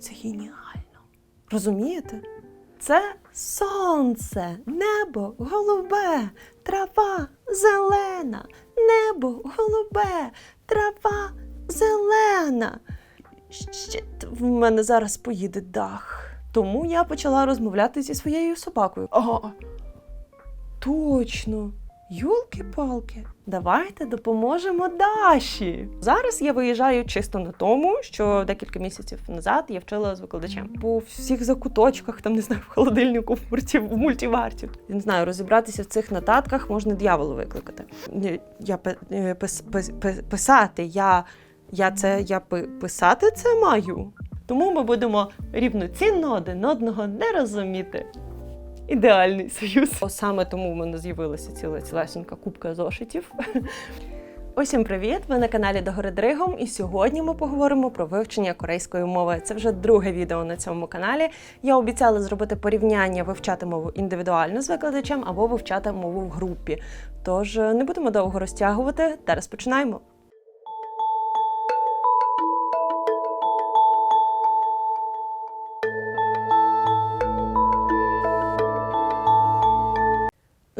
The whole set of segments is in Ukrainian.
Це геніально. Розумієте? Це сонце, небо голубе, трава зелена, небо голубе, трава зелена. Ще в мене зараз поїде дах. Тому я почала розмовляти зі своєю собакою. Ага, точно. Юлки-палки, давайте допоможемо Даші. Зараз я виїжджаю чисто на тому, що декілька місяців назад я вчила з викладачем. По всіх закуточках, там не знаю, в холодильнику, в мульті, в мультиварті. Я не знаю, розібратися в цих нотатках можна дияволу викликати. Я пи- е, пис, пис, пис, писати, я, я це я пи- писати це маю. Тому ми будемо рівноцінно один одного не розуміти. Ідеальний союз. О, саме тому в мене з'явилася ціла цілесенька кубка зошитів. Усім привіт! Ви на каналі Догори Дригом, і сьогодні ми поговоримо про вивчення корейської мови. Це вже друге відео на цьому каналі. Я обіцяла зробити порівняння вивчати мову індивідуально з викладачем або вивчати мову в групі. Тож не будемо довго розтягувати та розпочинаємо.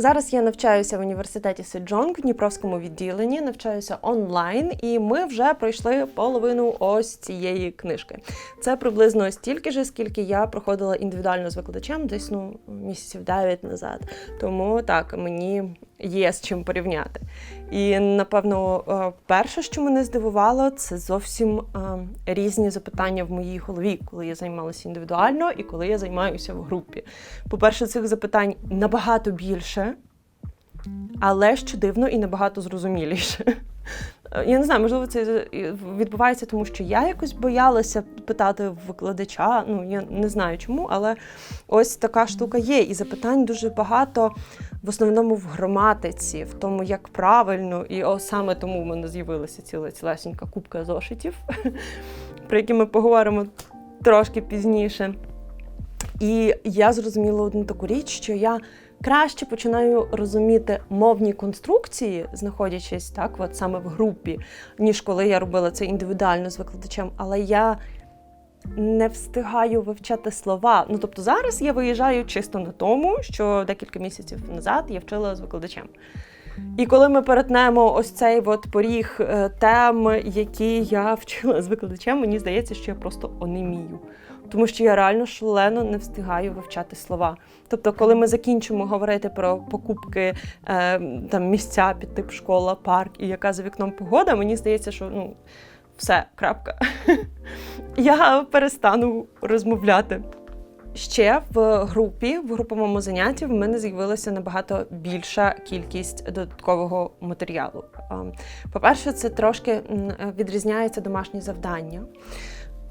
Зараз я навчаюся в університеті Сиджонг в Дніпровському відділенні, навчаюся онлайн, і ми вже пройшли половину ось цієї книжки. Це приблизно стільки ж, скільки я проходила індивідуально з викладачем десь ну місяців 9 назад. Тому так мені є з чим порівняти. І напевно, е, перше, що мене здивувало, це зовсім е, різні запитання в моїй голові, коли я займалася індивідуально і коли я займаюся в групі. По-перше, цих запитань набагато більше, але що дивно і набагато зрозуміліше. Е, Я не знаю, можливо, це відбувається, тому що я якось боялася питати викладача. Ну я не знаю чому, але ось така штука є. І запитань дуже багато в основному в граматиці, в тому, як правильно, і о, саме тому в мене з'явилася ціла цілесенька кубка зошитів, про які ми поговоримо трошки пізніше. І я зрозуміла одну таку річ, що я краще починаю розуміти мовні конструкції, знаходячись так, от саме в групі, ніж коли я робила це індивідуально з викладачем. Але я не встигаю вивчати слова. Ну тобто зараз я виїжджаю чисто на тому, що декілька місяців назад я вчила з викладачем. І коли ми перетнемо ось цей от поріг е, тем, які я вчила з викладачем, мені здається, що я просто онемію. Тому що я реально шалено не встигаю вивчати слова. Тобто, коли ми закінчимо говорити про покупки е, там місця під тип школа, парк і яка за вікном погода, мені здається, що ну все, крапка. Я перестану розмовляти. Ще в групі, в груповому занятті, в мене з'явилася набагато більша кількість додаткового матеріалу. По-перше, це трошки відрізняється домашнє завдання,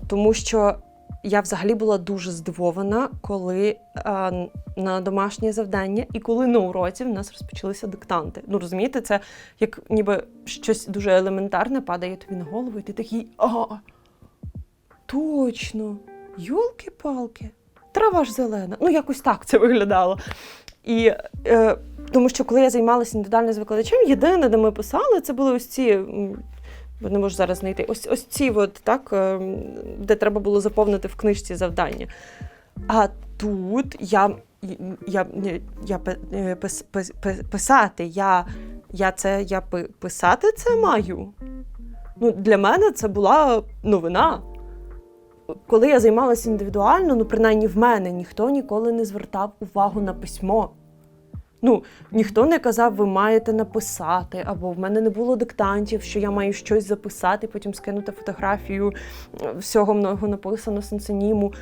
тому що я взагалі була дуже здивована, коли е, на домашнє завдання і коли на уроці в нас розпочалися диктанти. Ну розумієте, це як ніби щось дуже елементарне падає тобі на голову, і ти такий а, точно, юлки-палки, трава ж зелена. Ну, якось так це виглядало. І е, тому що коли я займалася індивідуально з викладачем, єдине, де ми писали, це були ось ці. Бо не можу зараз знайти. Ось ось ці, от, так, е, де треба було заповнити в книжці завдання. А тут я, я, я, я е, пис, пис, пис, писати, я, я це я пи- писати це маю. Ну, для мене це була новина. Коли я займалася індивідуально, ну принаймні в мене ніхто ніколи не звертав увагу на письмо. Ну, ніхто не казав, ви маєте написати, або в мене не було диктантів, що я маю щось записати, потім скинути фотографію е, всього много написано сенсоніму.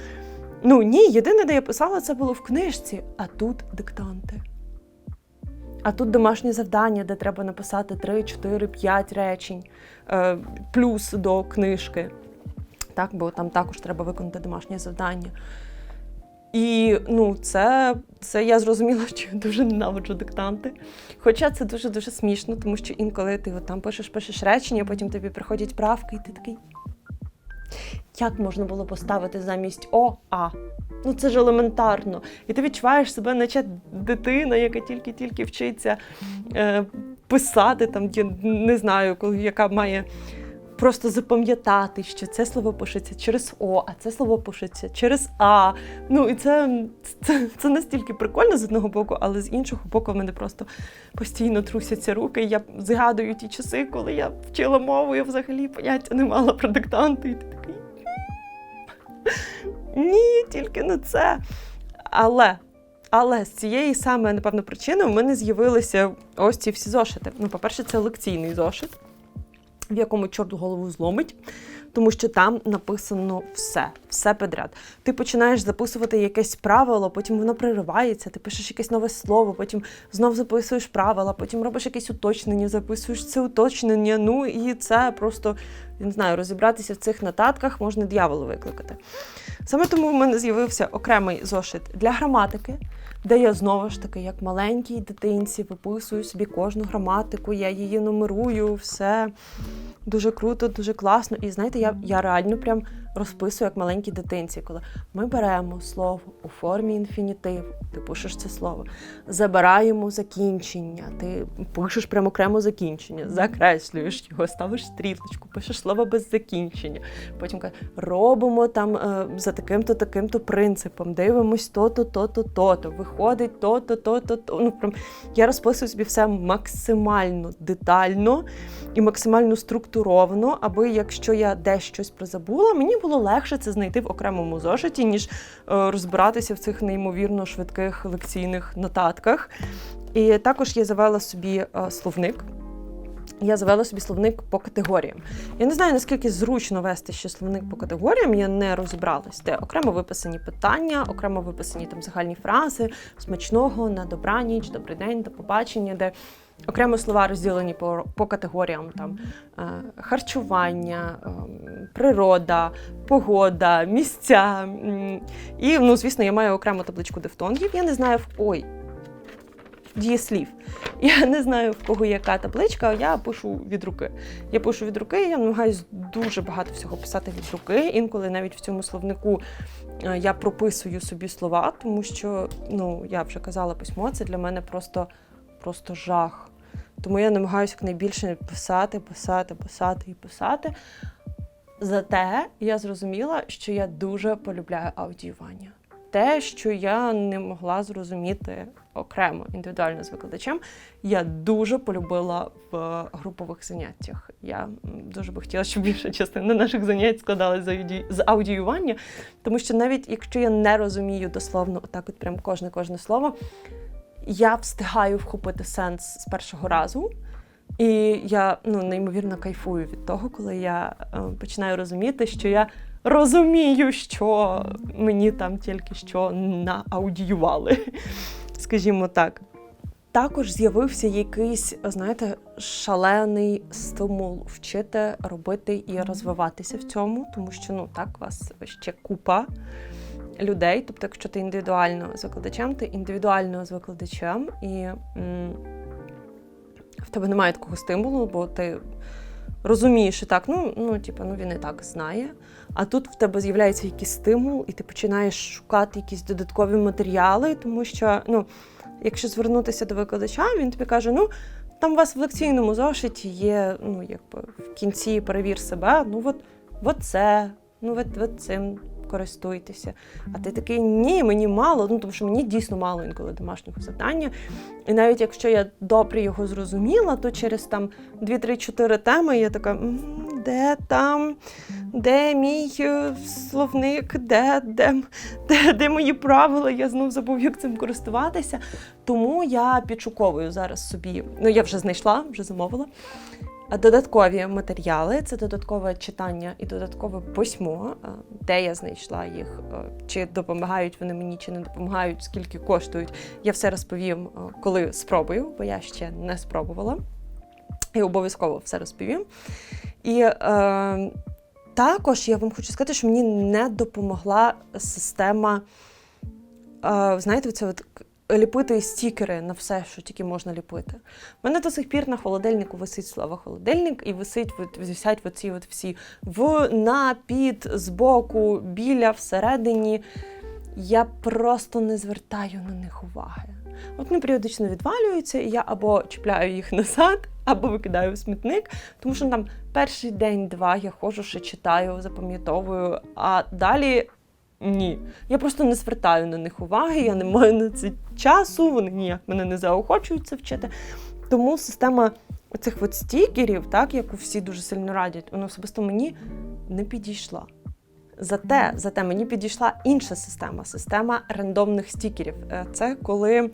Ну ні, єдине, де я писала, це було в книжці, а тут диктанти. А тут домашнє завдання, де треба написати 3, 4, 5 речень, е, плюс до книжки. Так, бо там також треба виконати домашнє завдання. І ну, це, це я зрозуміла, що я дуже ненавиджу диктанти. Хоча це дуже-дуже смішно, тому що інколи ти от там пишеш, пишеш речення, потім тобі приходять правки, і ти такий. Як можна було поставити замість О А? Ну це ж елементарно. І ти відчуваєш себе, наче дитина, яка тільки-тільки вчиться е, писати, там, я не знаю, яка має просто запам'ятати, що це слово пишеться через О, а це слово пишеться через А. Ну і це, це, це настільки прикольно з одного боку, але з іншого боку, в мене просто постійно трусяться руки. Я згадую ті часи, коли я вчила мову, я взагалі поняття не мала про диктанти. І ти такий. Ні, тільки не це. Але. Але з цієї саме, напевно, причини в мене з'явилися ось ці всі зошити. Ну, по-перше, це лекційний зошит, в якому чорт голову зломить, тому що там написано все, все підряд. Ти починаєш записувати якесь правило, потім воно приривається, ти пишеш якесь нове слово, потім знов записуєш правила, потім робиш якесь уточнення, записуєш це уточнення. Ну і це просто я не знаю, розібратися в цих нотатках можна дьяволу викликати. Саме тому в мене з'явився окремий зошит для граматики, де я знову ж таки, як маленькій дитинці, виписую собі кожну граматику, я її нумерую, все дуже круто, дуже класно. І знаєте, я, я реально прям розписую як маленькій дитинці, коли ми беремо слово у формі інфінітиву, ти пишеш це слово, забираємо закінчення, ти пишеш прямо окремо закінчення, закреслюєш його, ставиш стрілочку, пишеш слово без закінчення. Потім кажеш, робимо там е, за таким-то, таким-то принципом, дивимось то-то, то-то, то-то, виходить то-то, то-то, то. Ну, прям я розписую собі все максимально детально і максимально структуровано, аби якщо я десь щось призабула, мені було легше це знайти в окремому зошиті, ніж е, розбиратися в цих неймовірно швидких лекційних нотатках. І також я завела собі е, словник. Я завела собі словник по категоріям. Я не знаю, наскільки зручно вести ще словник по категоріям, я не розібралась, де окремо виписані питання, окремо виписані там загальні фрази, смачного, на добраніч, добрий день, до побачення, де окремо слова розділені по, по категоріям там е, харчування, е, природа, погода, місця. І, ну, звісно, я маю окрему табличку дифтонгів. Я не знаю в ой. Дієслів. Я не знаю, в кого яка табличка, я пишу від руки. Я пишу від руки, я намагаюся дуже багато всього писати від руки. Інколи навіть в цьому словнику е, я прописую собі слова, тому що, ну, я вже казала, письмо це для мене просто, просто жах. Тому я намагаюся якнайбільше писати, писати, писати і писати. Зате я зрозуміла, що я дуже полюбляю аудіювання. Те, що я не могла зрозуміти окремо індивідуально з викладачем, я дуже полюбила в групових заняттях. Я дуже би хотіла, щоб більша частина наших занять ауді... з аудіювання, тому що навіть якщо я не розумію дословно, отак, от прям кожне кожне слово, я встигаю вхопити сенс з першого разу. І я ну, неймовірно кайфую від того, коли я е, починаю розуміти, що я розумію, що мені там тільки що нааудіювали, скажімо так. Також з'явився якийсь, знаєте, шалений стимул вчити, робити і розвиватися в цьому, тому що ну так вас ще купа людей. Тобто, якщо ти індивідуально з викладачем, ти індивідуально з викладачем, і м, в тебе немає такого стимулу, бо ти розумієш, що так, ну, ну, типу, ну він і так знає. А тут в тебе з'являється якийсь стимул, і ти починаєш шукати якісь додаткові матеріали, тому що, ну, якщо звернутися до викладача, він тобі каже, ну. Там у вас в лекційному зошиті є, ну, якби в кінці перевір себе, ну от, от це, ну от, от цим користуйтеся. А ти такий, ні, мені мало, ну тому що мені дійсно мало інколи домашнього завдання. І навіть якщо я добре його зрозуміла, то через там 2-3-4 теми я така, де там, де мій е, словник, де, де, де, де мої правила, я знов забув, як цим користуватися. Тому я підшуковую зараз собі, ну я вже знайшла, вже замовила. Додаткові матеріали це додаткове читання і додаткове письмо, е, де я знайшла їх, е, чи допомагають вони мені, чи не допомагають, скільки коштують. Я все розповім, е, коли спробую, бо я ще не спробувала. І обов'язково все розповім. І е, також я вам хочу сказати, що мені не допомогла система, знаєте, це от ліпити стікери на все, що тільки можна ліпити. У мене до сих пір на холодильнику висить слово холодильник і висить от, висять оці от всі в, на, під, збоку, біля, всередині. Я просто не звертаю на них уваги. От вони періодично відвалюються, і я або чіпляю їх назад, або викидаю в смітник, тому що там перший день-два я ходжу, ще читаю, запам'ятовую, а далі. Ні, я просто не звертаю на них уваги, я не маю на це часу, вони ніяк мене не заохочують це вчити. Тому система оцих от стікерів, так, яку всі дуже сильно радять, вона особисто мені не підійшла. Зате, зате мені підійшла інша система система рандомних стікерів. Е, Це коли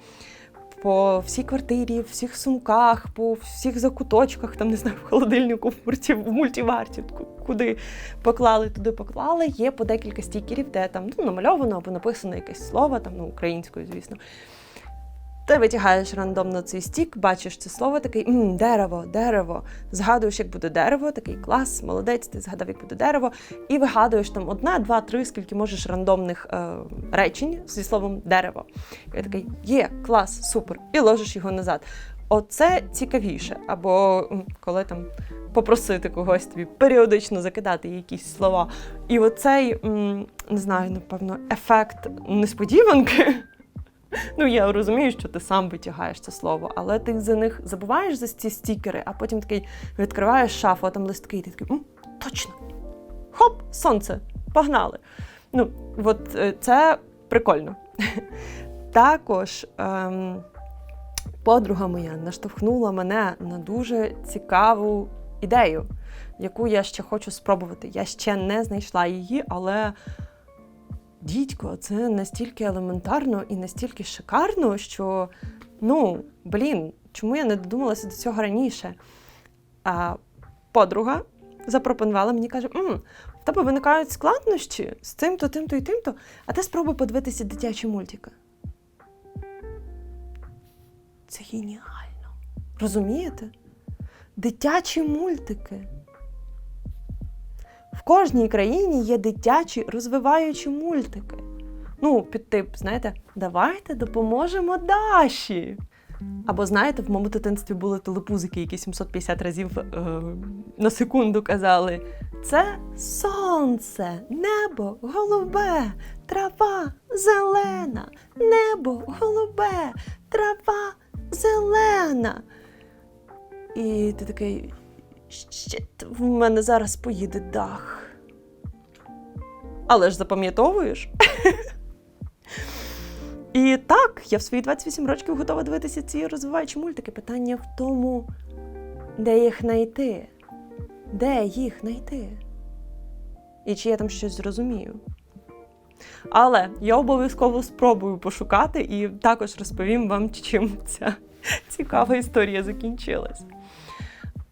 по всій квартирі, в всіх сумках, по всіх закуточках, там не знаю, в холодильнику, в мультиварті, куди поклали, туди поклали. Є по декілька стікерів, де там ну, намальовано або написано якесь слово, там ну, українською, звісно. Ти витягаєш рандомно цей стік, бачиш це слово, такий «М, дерево, дерево. Згадуєш, як буде дерево, такий клас, молодець, ти згадав, як буде дерево, і вигадуєш там одне, два, три, скільки можеш рандомних е, речень зі словом дерево. І такий є, клас, супер, і ложиш його назад. Оце цікавіше. Або коли там попросити когось тобі періодично закидати якісь слова. І оцей, не знаю, напевно, ефект несподіванки. Ну, я розумію, що ти сам витягаєш це слово, але ти за них забуваєш за ці стікери, а потім такий відкриваєш шафу, а там листки, і ти такий, «М, точно. Хоп, сонце, погнали. Ну, от е, це прикольно. Також ем, подруга моя наштовхнула мене на дуже цікаву ідею, яку я ще хочу спробувати. Я ще не знайшла її, але дідько, це настільки елементарно і настільки шикарно, що ну, блін, чому я не додумалася до цього раніше? А подруга запропонувала мені, каже: М, в тебе виникають складнощі з цим-то, тим-то і тим-то, а ти спробуй подивитися дитячі мультики. Це геніально. Розумієте? Дитячі мультики. В кожній країні є дитячі розвиваючі мультики. Ну, під тип, знаєте, давайте допоможемо Даші. Або знаєте, в моєму дитинстві були телепузики, які 750 разів е, на секунду казали: це сонце, небо голубе, трава зелена, небо голубе, трава зелена. І ти такий. Щит, в мене зараз поїде дах. Але ж запам'ятовуєш? І так, я в свої 28 років готова дивитися ці розвиваючі мультики. Питання в тому, де їх знайти? Де їх знайти? І чи я там щось зрозумію? Але я обов'язково спробую пошукати і також розповім вам, чим ця цікава історія закінчилась.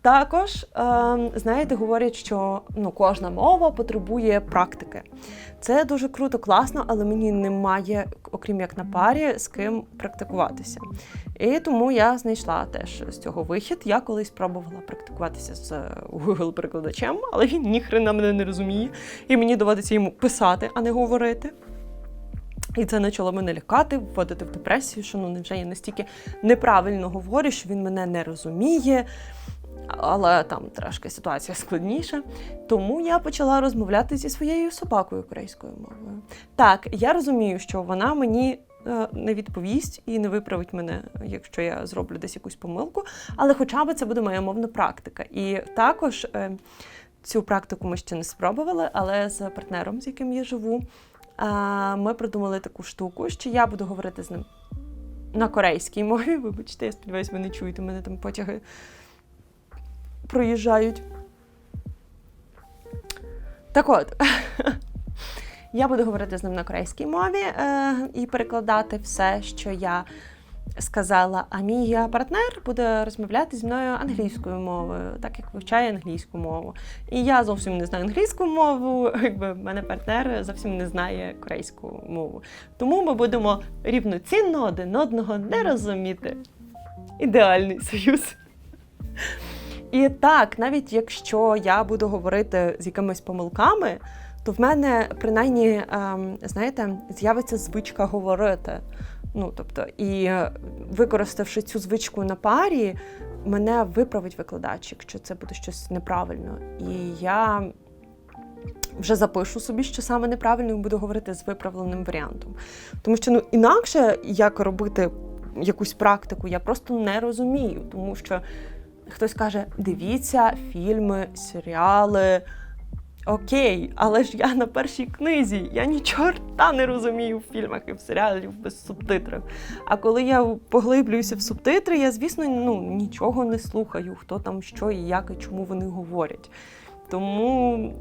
Також, ем, знаєте, говорять, що ну, кожна мова потребує практики. Це дуже круто, класно, але мені немає, окрім як на парі, з ким практикуватися. І тому я знайшла теж з цього вихід. Я колись пробувала практикуватися з Google-перекладачем, але він ніхрена мене не розуміє, і мені доводиться йому писати, а не говорити. І це почало мене лякати, вводити в депресію, що ну невже я настільки неправильно говорю, що він мене не розуміє. Але там трошки ситуація складніша. Тому я почала розмовляти зі своєю собакою корейською мовою. Так, я розумію, що вона мені е, не відповість і не виправить мене, якщо я зроблю десь якусь помилку. Але хоча б це буде моя мовна практика. І також е, цю практику ми ще не спробували, але з партнером, з яким я живу, е, ми придумали таку штуку, що я буду говорити з ним на корейській мові. Вибачте, я сподіваюся, ви не чуєте мене там потяги проїжджають. Так от, я буду говорити з ним на корейській мові е, і перекладати все, що я сказала. А мій партнер буде розмовляти зі мною англійською мовою, так як вивчає англійську мову. І я зовсім не знаю англійську мову, якби в мене партнер зовсім не знає корейську мову. Тому ми будемо рівноцінно один одного не розуміти. Ідеальний союз. І так, навіть якщо я буду говорити з якимись помилками, то в мене принаймні, ем, знаєте, з'явиться звичка говорити. Ну, тобто, і е, використавши цю звичку на парі, мене виправить викладач, якщо це буде щось неправильно. І я вже запишу собі, що саме неправильно, і буду говорити з виправленим варіантом. Тому що ну інакше як робити якусь практику. Я просто не розумію, тому що хтось каже: дивіться фільми, серіали. Окей, але ж я на першій книзі. Я ні не розумію в фільмах і в серіалів без субтитрів. А коли я поглиблююся в субтитри, я, звісно, ну, нічого не слухаю, хто там що і як, і чому вони говорять. Тому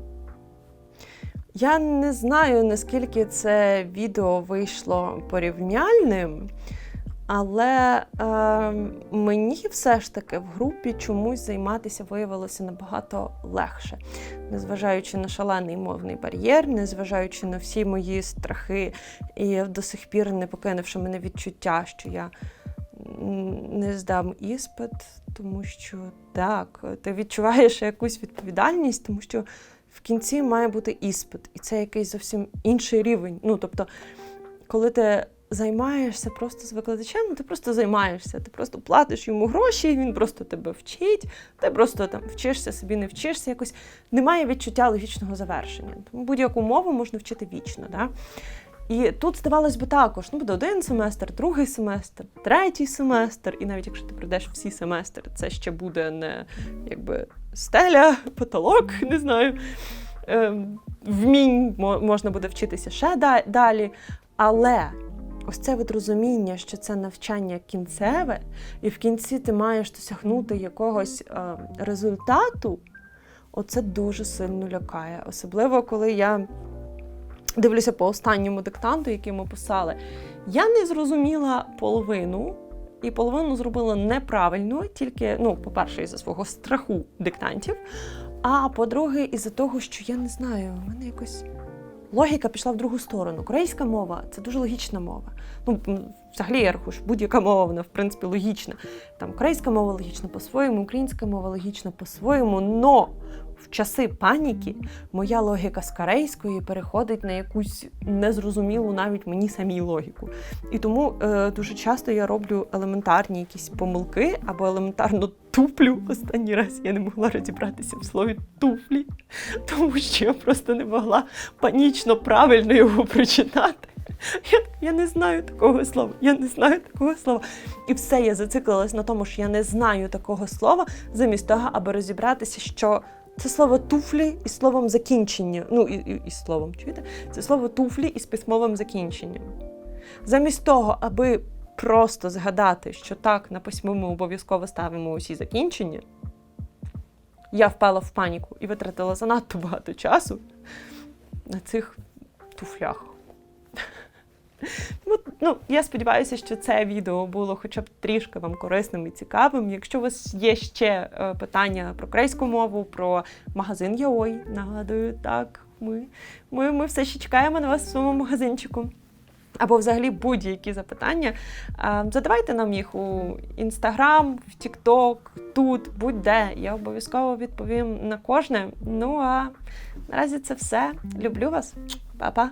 я не знаю, наскільки це відео вийшло порівняльним. Але е, мені все ж таки в групі чомусь займатися виявилося набагато легше, незважаючи на шалений мовний бар'єр, незважаючи на всі мої страхи, і до сих пір не покинувши мене відчуття, що я не здам іспит, тому що так, ти відчуваєш якусь відповідальність, тому що в кінці має бути іспит, і це якийсь зовсім інший рівень. Ну тобто, коли ти займаєшся просто з викладачем, ну, ти просто займаєшся, ти просто платиш йому гроші, він просто тебе вчить, ти просто там вчишся собі, не вчишся якось. Немає відчуття логічного завершення. Тому будь-яку мову можна вчити вічно. Да? І тут, здавалось би, також ну, буде один семестр, другий семестр, третій семестр, і навіть якщо ти пройдеш всі семестри, це ще буде не якби стеля, потолок, не знаю. Ем, вмінь можна буде вчитися ще далі. Але ось це от розуміння, що це навчання кінцеве, і в кінці ти маєш досягнути якогось е, результату, оце дуже сильно лякає. Особливо, коли я дивлюся по останньому диктанту, який ми писали, я не зрозуміла половину. І половину зробила неправильно, тільки, ну, по-перше, із-за свого страху диктантів, а по-друге, із-за того, що я не знаю, в мене якось логіка пішла в другу сторону. Корейська мова це дуже логічна мова. Ну, взагалі, я будь-яка мова, вона в принципі логічна. Там корейська мова логічна по-своєму, українська мова логічна по-своєму, но часи паніки моя логіка з корейської переходить на якусь незрозумілу навіть мені самій логіку. І тому е, дуже часто я роблю елементарні якісь помилки або елементарно туплю. Останній раз я не могла розібратися в слові туфлі, тому що я просто не могла панічно правильно його прочитати. Я, я не знаю такого слова, я не знаю такого слова. І все, я зациклилась на тому, що я не знаю такого слова, замість того, аби розібратися, що це слово туфлі із словом закінчення. Ну, і, і, і словом, чуєте? Це слово туфлі із письмовим закінченням. Замість того, аби просто згадати, що так, на письму ми обов'язково ставимо усі закінчення, я впала в паніку і витратила занадто багато часу на цих туфлях. Ну, я сподіваюся, що це відео було хоча б трішки вам корисним і цікавим. Якщо у вас є ще е, питання про корейську мову, про магазин Яой, нагадую, так, ми, ми, ми все ще чекаємо на вас в своєму магазинчику. Або взагалі будь-які запитання. е, Задавайте нам їх у Інстаграм, в Тікток, тут, будь-де. Я обов'язково відповім на кожне. Ну а наразі це все. Люблю вас. Па-па.